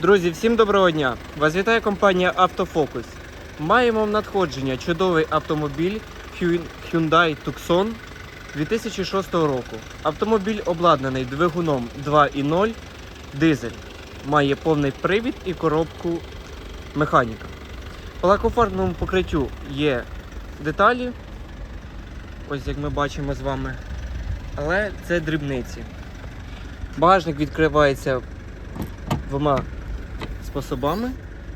Друзі, всім доброго дня! Вас вітає компанія Автофокус. Маємо в надходження чудовий автомобіль Hyundai Tucson 2006 року. Автомобіль обладнаний двигуном 2.0 дизель. Має повний привід і коробку механіка. По лакофарбному покриттю є деталі, ось як ми бачимо з вами. Але це дрібниці. Багажник відкривається двома способами.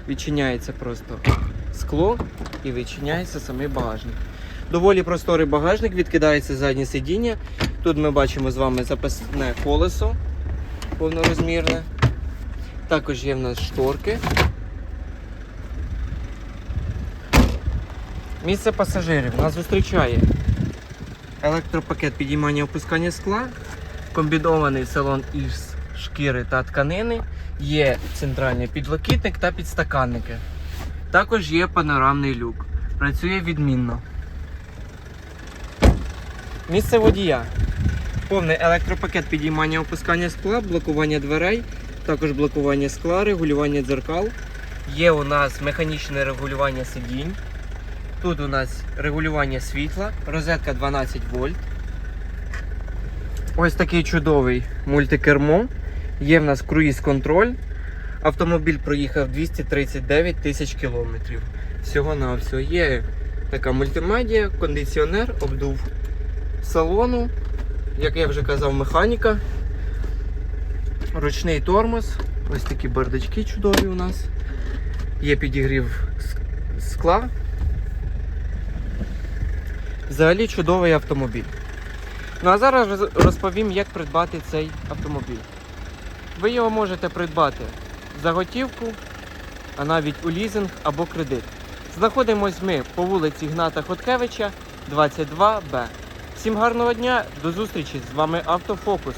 Відчиняється просто скло і відчиняється самий багажник. Доволі просторий багажник, відкидається заднє сидіння. Тут ми бачимо з вами запасне колесо повнорозмірне. Також є в нас шторки. Місце пасажирів нас зустрічає електропакет підіймання опускання скла, комбінований салон із шкіри та тканини, є центральний підлокітник та підстаканники. Також є панорамний люк. Працює відмінно. Місце водія. Повний електропакет підіймання опускання скла, блокування дверей, також блокування скла, регулювання дзеркал. Є у нас механічне регулювання сидінь. Тут у нас регулювання світла, розетка 12 вольт. Ось такий чудовий мультикермо. Є в нас круїз-контроль. Автомобіль проїхав 239 тисяч кілометрів. Всього на всього. Є така мультимедіа, кондиціонер, обдув салону. Як я вже казав, механіка. Ручний тормоз. Ось такі бардачки чудові у нас. Є підігрів скла. Взагалі чудовий автомобіль. Ну а зараз розповім, як придбати цей автомобіль. Ви його можете придбати за готівку, а навіть у лізинг або кредит. Знаходимось ми по вулиці Гната Хоткевича, 22Б. Всім гарного дня, до зустрічі! З вами Автофокус.